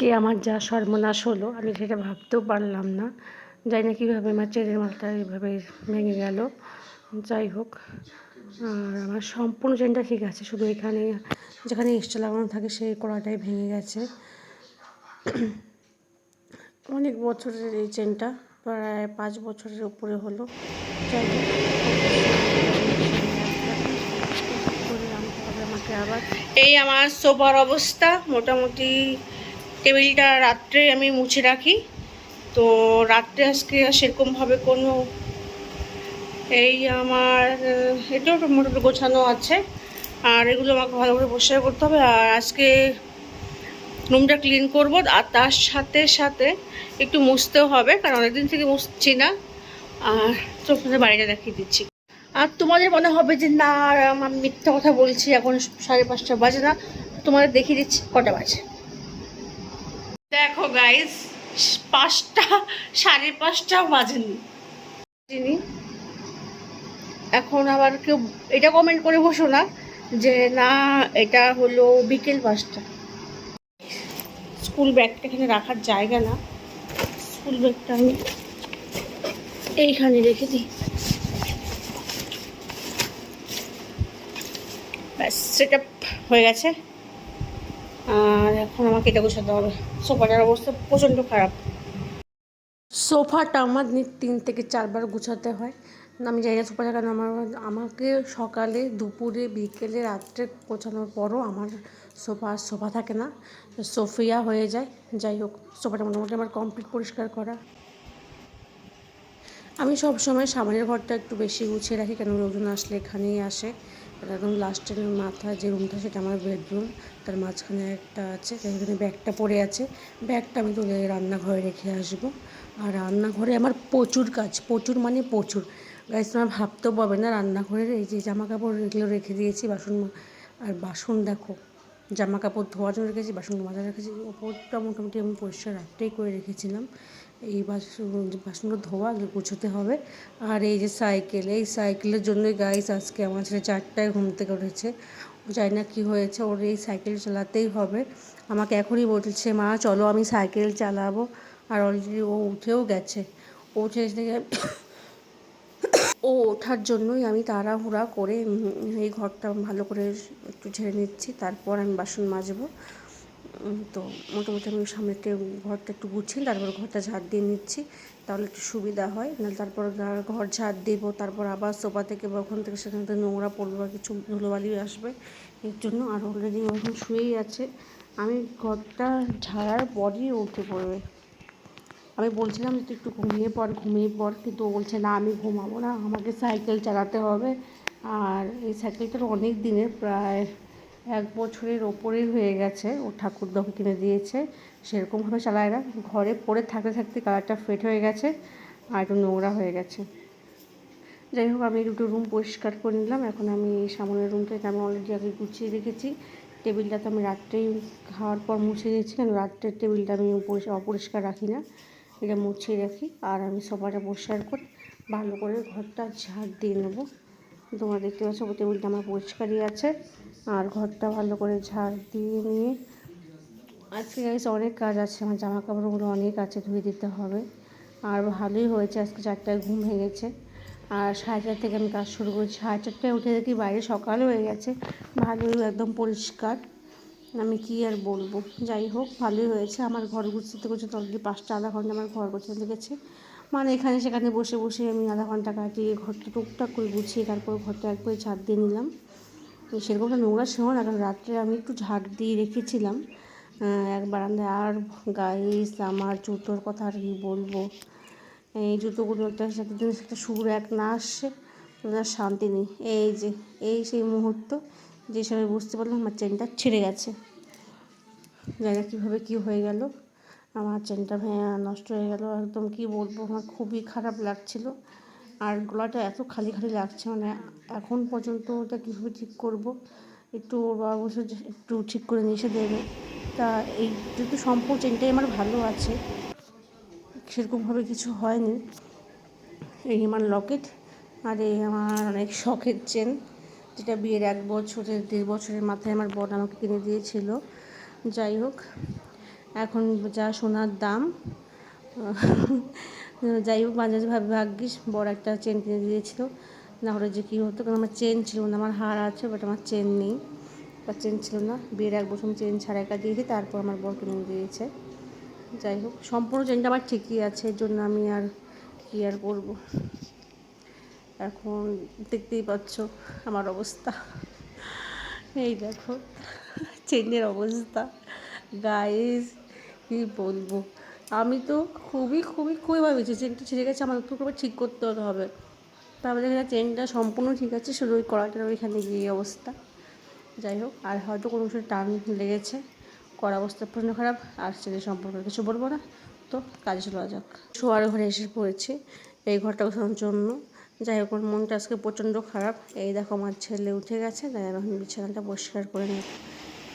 আজকে আমার যা সর্বনাশ হলো, আমি সেটা ভাবতেও পারলাম না। জানি না কীভাবে আমার চেনের মালটা এইভাবে ভেঙে গেল। যাই হোক, আর আমার সম্পূর্ণ চেনটা ঠিক আছে, শুধু এখানে যেখানে এক্সট্রা লাগানো থাকে সেই কড়াটাই ভেঙে গেছে। অনেক বছরের এই চেনটা, প্রায় পাঁচ বছরের উপরে হলো। যাই হোক, এই আমার সোফার অবস্থা। মোটামুটি টেবিলটা রাত্রে আমি মুছে রাখি। তো রাত্রে আজকে সেরকমভাবে কোনো এই আমার এটাও মোটামুটি গোছানো আছে। আর এগুলো আমাকে ভালো করে পরিষ্কার করতে হবে। আর আজকে রুমটা ক্লিন করব। আর তার সাথে সাথে একটু মুছতেও হবে, কারণ অনেকদিন থেকে মুছছি না। আর তোমাদের বাড়িটা দেখিয়ে দিচ্ছি। আর তোমাদের মনে হবে যে, না আমার মিথ্যা কথা বলছি, এখন সাড়ে পাঁচটা বাজে না। তোমাদের দেখিয়ে দিচ্ছি, কটা বাজে? দেখো গাইস পাঁচটা সাড়ে পাঁচটা বাজেনি। চিনি এখন আবার কেউ এটা কমেন্ট করে বসো না যে না এটা হলো বিকেল পাঁচটা। স্কুল ব্যাগটা এখানে রাখার জায়গা না। স্কুল ব্যাগটা আমি এইখানে রেখে দিই। ব্যাস সেটা হয়ে গেছে। আর এখন আমাকে এটা গোছাতে হবে। সোফাটার অবস্থা প্রচণ্ড খারাপ। সোফাটা আমার তিন থেকে চারবার গুছাতে হয়। আমি না সোফাটা কেন আমার আমাকে সকালে, দুপুরে, বিকেলে, রাত্রে গোছানোর পরও আমার সোফা সোফা থাকে না। সোফিয়া হয়ে যায়। যাই হোক, সোফাটা মোটামুটি আমার কমপ্লিট পরিষ্কার করা। আমি সব সময় সামনের ঘরটা একটু বেশি গুছিয়ে রাখি কেন লোকজন আসলে এখানেই আসে। একদম লাস্টের মাথা যে রুমটা সেটা আমার বেডরুম তার মাঝখানে একটা আছে এখানে ব্যাগটা পড়ে আছে। ব্যাগটা আমি তুলে রান্নাঘরে রেখে আসব। আর রান্নাঘরে আমার প্রচুর কাজ, প্রচুর মানে প্রচুর। গাইজ তোমার ভাবতেও পাবে না, রান্নাঘরের এই যে জামা কাপড় এগুলো রেখে দিয়েছি, বাসন আর বাসন দেখো জামা কাপড় ধোয়ার জন্য রেখেছি, বাসন মাজা রেখেছি, ওপরটা মোটামুটি আমি পরিষ্কার রাত্রেই করে রেখেছিলাম। এই বাসন বাসনগুলো ধোয়া গুছোতে হবে। আর এই যে সাইকেল, এই সাইকেলের জন্যই গাইস আজকে আমার ছেলে চারটায় ঘুম থেকে উঠেছে। জানি না কী হয়েছে, ওর এই সাইকেল চালাতেই হবে। আমাকে এখনই বলছে, মা, চলো আমি সাইকেল চালাবো। আর অলরেডি ও উঠেও গেছে। ও উঠে দেখে ও ওঠার জন্যই আমি তাড়াহুড়া করে এই ঘরটা ভালো করে একটু ঝেড়ে নিচ্ছি। তারপর আমি বাসন মাজবো। তো মোটামুটি আমি সামনেতে ঘরটা একটু গুছিয়ে তারপর ঘরটা ঝাড় দিয়ে নিচ্ছি, তাহলে একটু সুবিধা হয়। না তারপর ঘর- ঝাড় দিব, তারপর আবার সোফা থেকে বা ওখান থেকে সেখান থেকে নোংরা পড়বে বা কিছু ধুলোবালি আসবে। এর জন্য আর অলরেডি ওখানে শুয়েই আছে। আমি ঘরটা ঝাড়ার পরই উঠে পড়বে। আমি বলছিলাম যে তুই একটু ঘুমিয়ে পড় ঘুমিয়ে পড়, কিন্তু বলছে, না, আমি ঘুমাবো না, আমাকে সাইকেল চালাতে হবে। আর এই সাইকেলটার অনেক দিনের, প্রায় এক বছরের ওপরেই হয়ে গেছে। ও ঠাকুরদাকে কিনে দিয়েছে। সেরকমভাবে চালায় না। ঘরে পড়ে থাকতে থাকতে কালারটা ফেট হয়ে গেছে আর একটু নোংরা হয়ে গেছে। যাই হোক, আমি দুটো রুম পরিষ্কার করে নিলাম। এখন আমি এই সামনের রুমটাকে আমি অলরেডি আগে গুছিয়ে রেখেছি। টেবিলটা তো আমি রাত্রেই খাওয়ার পর মুছে দিয়েছি কারণ রাত্রের টেবিলটা আমি পরিষ্কার অপরিষ্কার রাখি না। এটা মুছিয়ে রাখি আর আমি সবাটা পরিষ্কার করে, ভালো করে ঘরটা ঝাড় দিয়ে নেব। তোমরা দেখতে পাচ্ছ, টেবিলটা আমার পরিষ্কারই আছে। আর ঘরটা ভালো করে ঝাড় দিয়ে নিয়ে। আজকে গাইস অনেক কাজ আছে, আমার জামা কাপড়গুলো অনেক আছে, ধুয়ে দিতে হবে। আর ভালোই হয়েছে, আজকে চারটায় ঘুম ভেঙেছে। আর সাড়ে চার থেকে আমি কাজ শুরু করেছি। সাড়ে চারটায় উঠে দেখি বাইরে সকাল হয়ে গেছে, ভালোই একদম পরিষ্কার। আমি কি আর বলব? যাই হোক, ভালোই হয়েছে। আমার ঘর গুছতে গুছতে অলরেডি পাঁচটা, আধা ঘণ্টা আমার ঘর গোছাতে লেগেছে মানে এখানে সেখানে বসে বসে আমি আধা ঘণ্টা কাটিয়ে ঘরটা টুকটাক করে গুছিয়ে তারপর ঘরটা একবার ঝাড় দিয়ে নিলাম। তো সেরকমটা নোংরা ছিল না, কারণ রাত্রে আমি একটু ঝাড় দিয়ে রেখেছিলাম। এক বারান্দায় আর গাইস আমার জুতোর কথা আর কি বলব। এই জুতোগুলো একটা সাথে একটা সুর এক না আসছে আর শান্তি নেই। এই যে, এই সেই মুহূর্ত, যে সময় বুঝতে পারলাম আমার চেনটা ছিঁড়ে গেছে। না কীভাবে কী হয়ে গেল, আমার চেনটা ভেঙে নষ্ট হয়ে গেল, একদম কি বলব, আমার খুবই খারাপ লাগছিল। আর গলাটা এত খালি খালি লাগছে মানে এখন পর্যন্ত ওটা কীভাবে ঠিক করব? একটু ওর বাবা বসে একটু ঠিক করে নিয়ে দেবে। তা এই যেহেতু সম্পূর্ণ চেনটাই আমার ভালো আছে সেরকমভাবে কিছু হয়নি। এই আমার লকেট আর এই আমার অনেক শখের চেন, যেটা বিয়ের এক বছরের, দেড় বছরের মাথায় আমার বোন আমাকে কিনে দিয়েছিল। যাই হোক, এখন যা সোনার দাম যাই হোক, মাঝে মাঝে ভাবি, ভাগ্যিস বড় একটা চেন কিনে দিয়েছিল। না হলে যে কী হতো, কারণ আমার চেন ছিল না, আমার হার আছে বাট আমার চেন নেই। বা চেন ছিল না, বিয়ের এক বছর চেন ছাড়া একা দিয়েছি, তারপর আমার বর কিনে দিয়েছে। যাই হোক, সম্পূর্ণ চেনটা আমার ঠিকই আছে, এর জন্য আমি আর কী আর করব? এখন দেখতেই পাচ্ছ আমার অবস্থা। এই দেখো চেনের অবস্থা। গাইস কী বলব? আমি তো খুবই খুবই খুবই ভাবেছি চেনটা ছিঁড়ে গেছে আমার একটু করে ঠিক করতে হতে হবে। তারপরে দেখা চেনটা সম্পূর্ণ ঠিক আছে, শুধু ওই কড়াটার ওইখানে গিয়ে অবস্থা। যাই হোক, আর হয়তো কোনো কিছু টান লেগেছে। কড়া অবস্থা প্রচণ্ড খারাপ, আর ছেলে সম্পর্কে কিছু বলব না। তো কাজে চলে যাক। শোয়ার ঘরে এসে পড়েছি, এই ঘরটা গোছানোর জন্য। যাই হোক মনটা আজকে প্রচণ্ড খারাপ। এই দেখো, আমার ছেলে উঠে গেছে, তাই আমি এখন বিছানাটা পরিষ্কার করে নেব।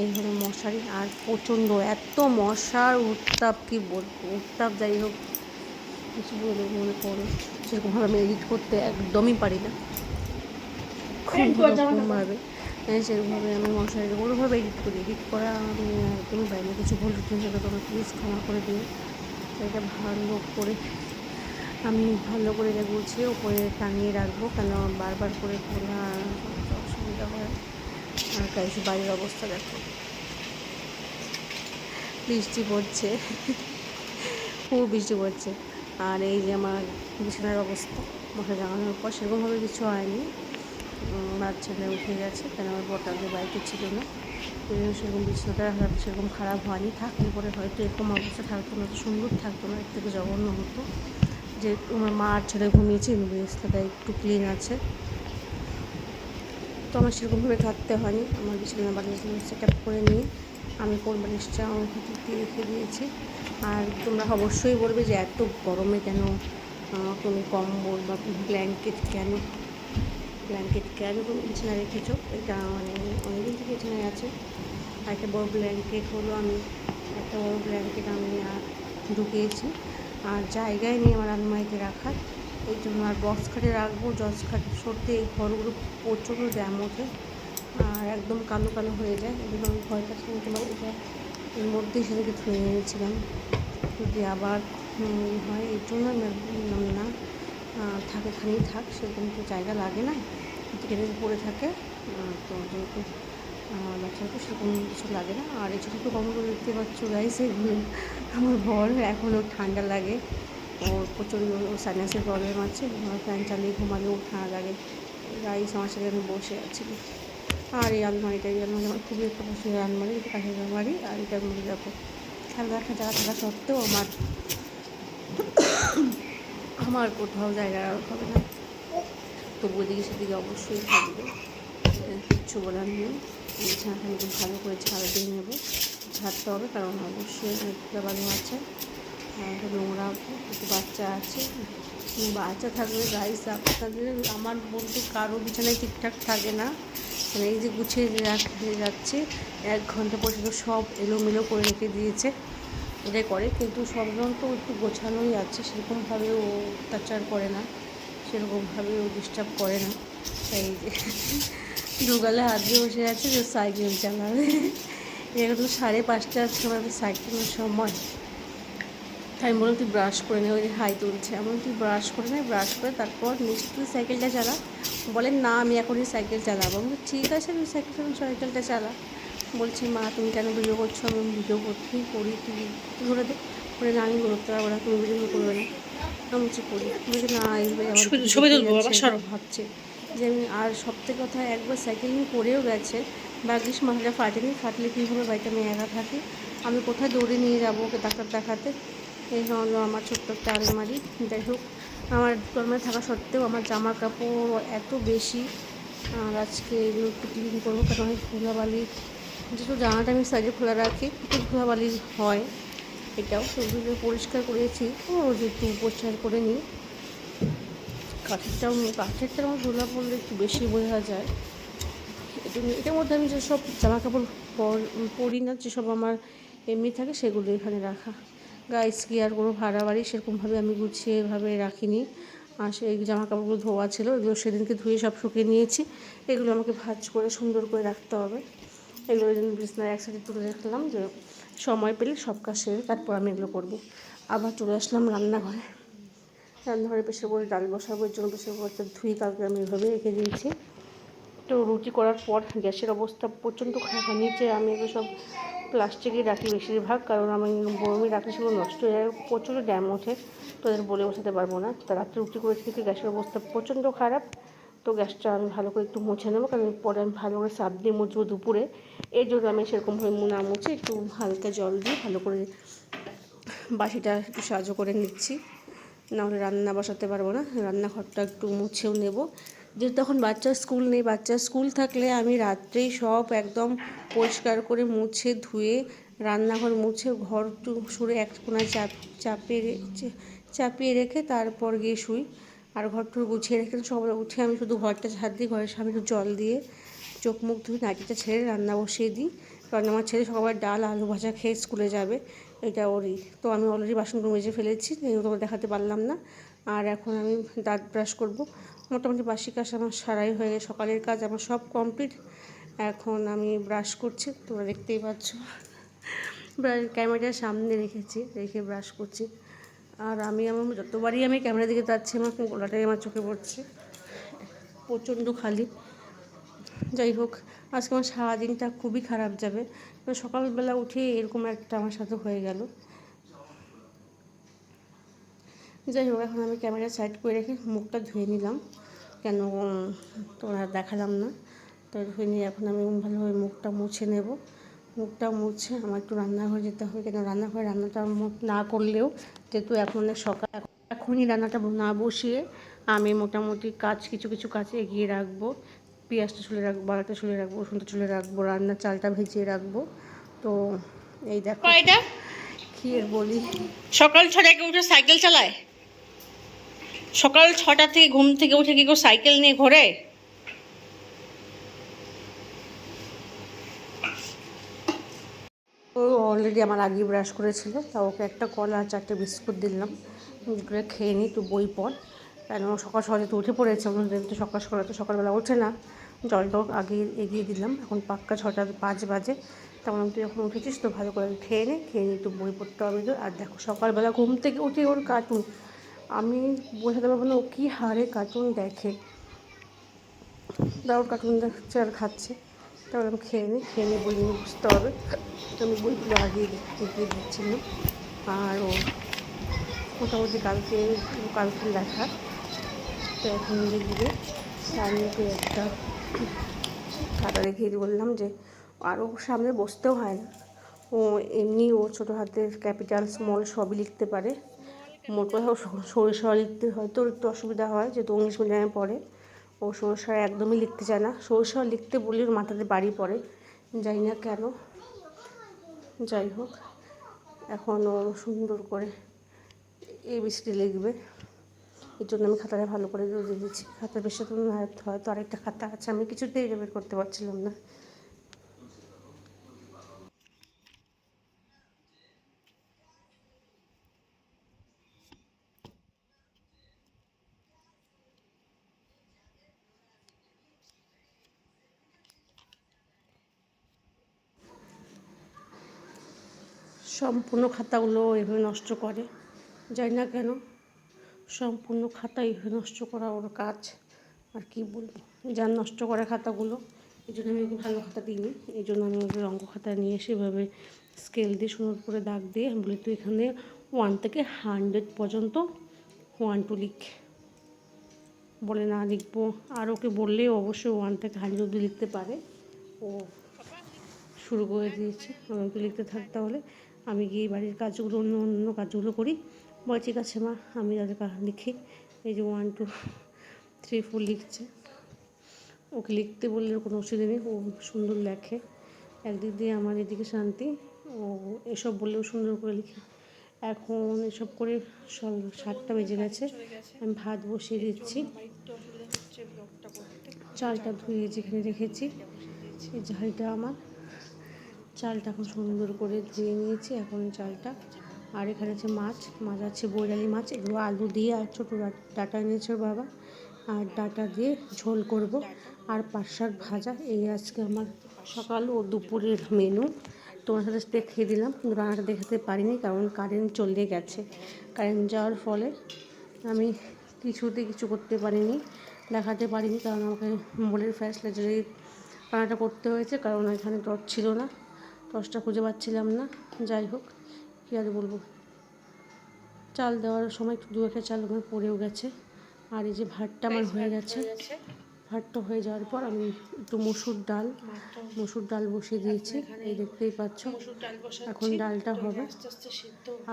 এই হলো মশারি আর প্রচণ্ড এত মশার উত্তাপ কি বলব? উত্তাপ যাই হোক কিছু বলে মনে করো। সেরকমভাবে আমি এডিট করতে একদমই পারি না। খুব রকমভাবে হ্যাঁ সেরকমভাবে আমি মশারি কোনোভাবে এডিট করি। এডিট করা আমি একদমই পারি না। কিছু ভুল সেটা তোমার প্লিজ ক্ষমা করে দিও। এটা ভালো করে আমি ভালো করে এটা গুছিয়ে উপরে টাঙিয়ে রাখব। কেন বারবার করে খোলা আর কাছে বাড়ির অবস্থা দেখো। বৃষ্টি পড়ছে। খুব বৃষ্টি পড়ছে। আর এই যে আমার বিছানার অবস্থা মশা জাগানোর পর সেরকমভাবে কিছু হয়নি। আমার ছেলে উঠে গেছে, কেন আমার বটাকে বাড়িতে ছিল না। এই জন্য সেরকম বিছানাটা সেরকম খারাপ হয়নি। থাকলে পরে হয়তো এরকম অবস্থা থাকতো না, তো সুন্দর থাকতো না, এর থেকে জঘন্য হতো। যে আমার মা আর ছেলে ঘুমিয়েছে বিছানাটা একটু ক্লিন আছে। তো আমার সেরকমভাবে থাকতে হয়নি। আমার বিছানা বালিশ সেট আপ করে নিয়ে আমি কোন বালিশটা আমার দিয়ে রেখে দিয়েছি। আর তোমরা অবশ্যই বলবে যে এত গরমে কেন তুমি কম্বল বা ব্ল্যাঙ্কেট কেন? ব্ল্যাঙ্কেট কেন তুমি বিছানায় রেখেছো? এটা মানে অনেকদিন থেকে বিছানায় আছে। আর একটা বড় ব্ল্যাঙ্কেট হলো আমি, একটা বড় ব্ল্যাঙ্কেট আমি ঢুকিয়েছি। আর জায়গায় নিয়ে আমার আলমারিতে রাখার। এই জন্য আর বক্স খাটে রাখব জজ খাট সত্যি এই ঘরগুলো প্রচণ্ড জ্যাম ওঠে, আর একদম কালো কালো হয়ে যায়। এই জন্য আমি ঘরটা শুনতে পারি এটা এর মধ্যেই সেটাকে ধুয়ে নিয়েছিলাম যদি আবার হয়, এর জন্য আমি না থাকে থাক থাক, সেরকম তো জায়গা লাগে না যেখানে পড়ে থাকে তো যেহেতু বাচ্চাকে সেরকম কিছু লাগে না। আর এই ছোটো কমগুলো দেখতে পাচ্ছ গাইস এগুলো, আমার বর এখনও ঠান্ডা লাগে। ওর প্রচণ্ড ওর সাইনাসের প্রবলেম আছে, আমার ফ্যান চালিয়ে ঘুমালে ঠান্ডা লাগে। গাইস আমার সাথে আমি বসে আছি। আর এই আলমারিটা এই আলমারি আমার খুবই একটা পছন্দের আলমারি, এটা কাঠের আলমারি আর এটার মধ্যে দেখো খেয়াল রাখা জায়গা থাকা সত্ত্বেও আমার আমার কোথাও জায়গা হবে না। তবু ওদিকে সেদিকে অবশ্যই থাকবে। কিচ্ছু বলার নেই। বিছানাটা আমি ভালো করে ঝাড় দিয়ে নেব। ছাড়তে হবে, কারণ অবশ্যই ভালো আছে। নোংরা একটু বাচ্চা আছে। বাচ্চা থাকলে গাইস আপনাদের, আমার বলতে কারও বিছানায় ঠিকঠাক থাকে না। মানে এই যে গুছিয়ে রাখতে যাচ্ছে, এক ঘণ্টা পর্যন্ত সব এলোমেলো করে রেখে দিয়েছে। এটাই করে, কিন্তু সবজন তো একটু গোছানোই আছে, সেরকমভাবে ও অত্যাচার করে না। সেরকমভাবে ও ডিস্টার্ব করে না। এই যে দুগালে হাত দিয়ে বসে আছে যে সাইকেল চালাবে। তো সাড়ে পাঁচটার সময় সাইকেলের সময় আমি বললাম তুই ব্রাশ করে নে ওই হাই তুলছে। এমন তুই ব্রাশ করে নে ব্রাশ করে তারপর নেক্সট তুই সাইকেলটা চালা। বলেন না আমি এখনই সাইকেল চালাবো। আমি ঠিক আছে তুই সাইকেল সাইকেলটা চালা। বলছি মা তুমি কেন ভিডিও করছ? আমি ভিডিও করতেই করি তুই তুই ধরে দে। বলে না আমি করতে পারব না তুমি ভিডিও করবে না। আমি বলছি করি। বলছি না এইভাবে। ভাবছে যে আমি আর সব থেকে কথা একবার সাইকেলিং করেও গেছে ভাগ্যিস মাথাটা ফাটেনি। ফাটলে কীভাবে বাড়িতে আমি একা থাকি? আমি কোথায় দৌড়ে নিয়ে যাব ওকে ডাক্তার দেখাতে? এই হলো আমার ছোট্ট একটা আলমারি। যাই হোক, আমার আলমারি থাকা সত্ত্বেও আমার জামা কাপড় এত বেশি। আর আজকে এগুলো একটু ক্লিন করব, কারণ অনেক ধুলাবালি যেহেতু জামাটা আমি সাইজে খোলা রাখি, একটু ধুলাবালি হয় এটাও সেগুলো পরিষ্কার করেছি। ও একটু পরিষ্কার করে নিই। কাঠেরটাও কাঠেরটার মধ্যে ধুলা পড়লে একটু বেশি বোঝা যায়। এজন্য এটার মধ্যে আমি যেসব জামা কাপড় পরি না, যেসব আমার এমনি থাকে, সেগুলো এখানে রাখা। গাইস কি আর কোনো ভাড়া বাড়ি সেরকমভাবে আমি গুছিয়ে এভাবে রাখিনি। আর সেই জামা কাপড়গুলো ধোয়া ছিল, এগুলো সেদিনকে ধুয়ে সব শুকিয়ে নিয়েছি। এগুলো আমাকে ভাজ করে, সুন্দর করে রাখতে হবে। এগুলো ওই জন্য বিছনায় একসাথে তুলে রাখলাম যে সময় পেলে সব কাজ সেরে তারপর আমি এগুলো করব। আবার চলে আসলাম রান্নাঘরে। রান্নাঘরে প্রেশার করে ডাল বসাবো, এর জন্য প্রেশার কুকারটা ধুয়ে কালকে আমি এভাবে রেখে দিয়েছি। তো রুটি করার পর গ্যাসের অবস্থা প্রচণ্ড খারাপ। নিচে আমি এগুলো সব প্লাস্টিকে রাখি বেশিরভাগ, কারণ আমি গরমে রাখলে সেগুলো নষ্ট হয়ে যায়। প্রচণ্ড ড্যাম ওঠে, তো এদের বলে বসাতে পারব না। তা রাত্রে রুটি করেছি থেকে গ্যাসের অবস্থা প্রচণ্ড খারাপ, তো গ্যাসটা আমি ভালো করে একটু মুছে নেব, কারণ পরে আমি ভালো করে সাপ দিয়ে মুছবো দুপুরে। এর জন্য আমি সেরকমভাবে না মুছে একটু হালকা জল দিয়ে ভালো করে বাসিটা একটু সাহায্য করে নিচ্ছি। নাহলে রান্না বসাতে পারব না, রান্নাঘরটা একটু মুছেও নেব। যেহেতু তখন বাচ্চার স্কুল নেই বাচ্চার স্কুল থাকলে আমি রাত্রেই সব একদম পরিষ্কার করে মুছে, ধুয়ে, রান্নাঘর মুছে, ঘর সরে এক কোনায় চাপ, চাপিয়ে চাপিয়ে রেখে তারপর গিয়ে শুই। আর ঘরটা গুছিয়ে রেখে সকালে উঠে আমি শুধু ঘরটা ঝাড় দিই, ঘরের সামনে একটু জল দিয়ে চোখ মুখ ধুয়ে নাইটিটা ছেড়ে রান্না বসিয়ে দিই। কারণ আমার ছেলে সকালবেলা ডাল, আলু ভাজা খেয়ে স্কুলে যাবে, এটা ওরই। তো আমি অলরেডি বাসনগুলো মেজে ফেলেছি তোমার দেখাতে পারলাম না। আর এখন আমি দাঁত ব্রাশ করব। মোটামুটি বাসি কাজ আমার সারাই হয়ে গেছে, সকালের কাজ আমার সব কমপ্লিট এখন আমি ব্রাশ করছি, তোমরা দেখতেই পাচ্ছ। ব্রাশ ক্যামেরার সামনে রেখেছি, রেখে ব্রাশ করছি। আর আমি আমার যতবারই আমি ক্যামেরা দিকে যাচ্ছি, আমার গলাটাই আমার চোখে পড়ছে। প্রচণ্ড খালি। যাই হোক, আজকে আমার সারাদিনটা খুবই খারাপ যাবে। সকালবেলা উঠে এরকম একটা আমার সাথে হয়ে গেল। যাই হোক এখন আমি ক্যামেরা সাইড করে রেখে মুখটা ধুয়ে নিলাম। কেন তোমরা দেখালাম না। তো ধুয়ে নিয়ে এখন আমি ভালোভাবে মুখটা মুছে নেব। মুখটা মুছে আমার একটু রান্নাঘরে যেতে হবে। কেন রান্নাঘরে রান্নাটা না করলেও যেহেতু এখন সকাল এখনই রান্নাটা না বসিয়ে আমি মোটামুটি কাজ কিছু কিছু কাজ এগিয়ে রাখব। পেঁয়াজটা ছুলে রাখব বাগাটা ছুলে রাখব রসুনটা ছুলে রাখব রান্নার চালটা ভেজিয়ে রাখব। তো এই দেখো কয়টা? কি বলি। সকাল ছটায় উঠে সাইকেল চালায়? সকাল ছটা থেকে ঘুম থেকে উঠে কি কেউ সাইকেল নিয়ে ঘোরে? ও অলরেডি আমার আগে ব্রাশ করেছিল, তা ওকে একটা কলা আর চারটে বিস্কুট দিলাম। করে খেয়ে নিই একটু বই পড়। কেন সকাল সকালে তো উঠে পড়েছে আমাদের তো সকাল সকালে, তো সকালবেলা ওঠে না। জলটাও আগে এগিয়ে দিলাম, এখন পাক্কা ছটা পাঁচ বাজে। তখন তুই এখন উঠেছিস তো ভালো করে খেয়ে নে, খেয়ে নিই একটু বই পড়তে হবে তো আর দেখো, সকালবেলা ঘুম থেকে উঠে ওর কার্টুন আমি বোঝাতে পারব না ও কী হারে কার্টুন দেখে। তা কার্টুন দেখছে আর খাচ্ছে। তারপর আমি খেয়ে নিই খেয়ে নিয়ে বই নিয়ে বুঝতে হবে। তো আমি বইগুলো আগিয়ে এগিয়ে দিচ্ছিলাম। আর ও মোটামুটি কালকে কালকে লেখা। তো এখন দেখবে সামনেকে একটা খাতা রেখে বললাম যে আরও সামনে বসতেও হয় না। ও এমনি ও ছোটো হাতের ক্যাপিটাল স্মল সবই লিখতে পারে। মোট কথা সরিষা লিখতে হয়তো একটু অসুবিধা হয় যেহেতু ইংলিশ মিডিয়ামে পড়ে। ও সরিষা একদমই লিখতে চায় না। সরিষা লিখতে বললে মাথাতে বাড়ি পড়ে। জানি না কেন? যাই হোক, এখন ও সুন্দর করে এই বৃষ্টি লিখবে। এর জন্য আমি খাতাটা ভালো করে দিয়ে দিচ্ছি। খাতার বেশি তো হয়তো আরেকটা খাতা আছে। আমি কিছুতেই বের করতে পারছিলাম না। সম্পূর্ণ খাতাগুলো এভাবে নষ্ট করে। জানি না কেন, সম্পূর্ণ খাতা এভাবে নষ্ট করা ওর কাজ। আর কি বলব? যার নষ্ট করা খাতাগুলো, এই জন্য আমি ভালো খাতা দিইনি। এই জন্য আমি ওকে অঙ্ক খাতা নিয়ে এসে এভাবে স্কেল দিয়ে সুন্দর করে দাগ দিয়ে আমি বলি, তুই এখানে ওয়ান থেকে হান্ড্রেড পর্যন্ত ওয়ান টু লিখ। বলে না, লিখব। আর ওকে বললে অবশ্যই ওয়ান থেকে হান্ড্রেড অব্দি লিখতে পারে। ও শুরু করে দিয়েছে। আমাকে লিখতে থাক তাহলে। আমি গিয়ে বাড়ির কাজগুলো, অন্য অন্য কাজগুলো করি। বলে, ঠিক আছে মা, আমি তাদের লিখি। এই যে ওয়ান টু থ্রি ফোর লিখছে। ওকে লিখতে বললে কোনো অসুবিধা নেই, ও সুন্দর লেখে। একদিক দিয়ে আমার এদিকে শান্তি, ও এসব বললেও সুন্দর করে লিখে। এখন এসব করে সব সাতটা বেজে গেছে। আমি ভাত বসিয়ে দিচ্ছি। চালটা ধুয়ে যেখানে রেখেছি, এই ঝালটা আমার। চালটা এখন সুন্দর করে ধুয়ে নিয়েছি, এখন চালটা। আর এখানে আছে মাছ মাছ আছে বৈরালি মাছ, এগুলো আলু দিয়ে আর ছোটো ডাটা এনেছে বাবা। আর ডাটা দিয়ে ঝোল করব। আর পাট শাক ভাজা, এই আজকে আমার সকাল ও দুপুরের মেনু তোমার সাথে দেখিয়ে দিলাম, কিন্তু রান্নাটা দেখাতে পারিনি, কারণ কারেন্ট চলে গেছে। কারেন্ট যাওয়ার ফলে আমি কিছুতে কিছু করতে পারিনি, দেখাতে পারিনি, কারণ আমাকে মোবাইলের ফ্ল্যাশ লাইটারে রান্নাটা করতে হয়েছে, কারণ এখানে টর্চ ছিল না। টর্চটা খুঁজে পাচ্ছিলাম না। যাই হোক, কী আর বলব? চাল দেওয়ার সময় দু একটা চাল ওখানে পড়েও গেছে। আর এই যে ভাতটা আমার হয়ে গেছে। ভাতটা হয়ে যাওয়ার পর আমি একটু মসুর ডাল মসুর ডাল বসিয়ে দিয়েছি। এই দেখতেই পাচ্ছ, এখন ডালটা হবে।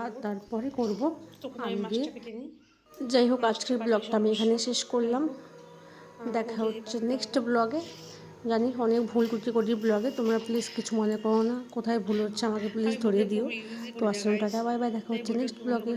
আর তারপরে করব আমি দিয়ে। যাই হোক, আজকের ব্লগটা আমি এখানে শেষ করলাম। দেখা হচ্ছে নেক্সট ব্লগে। জানি অনেক ভুল করছি করি ব্লগে তোমরা প্লিজ কিছু মনে করো না। কোথায় ভুল হচ্ছে আমাকে প্লিজ ধরিয়ে দিও। তো আসলাম টাটা বাই বাই দেখা হচ্ছে নেক্সট ব্লগে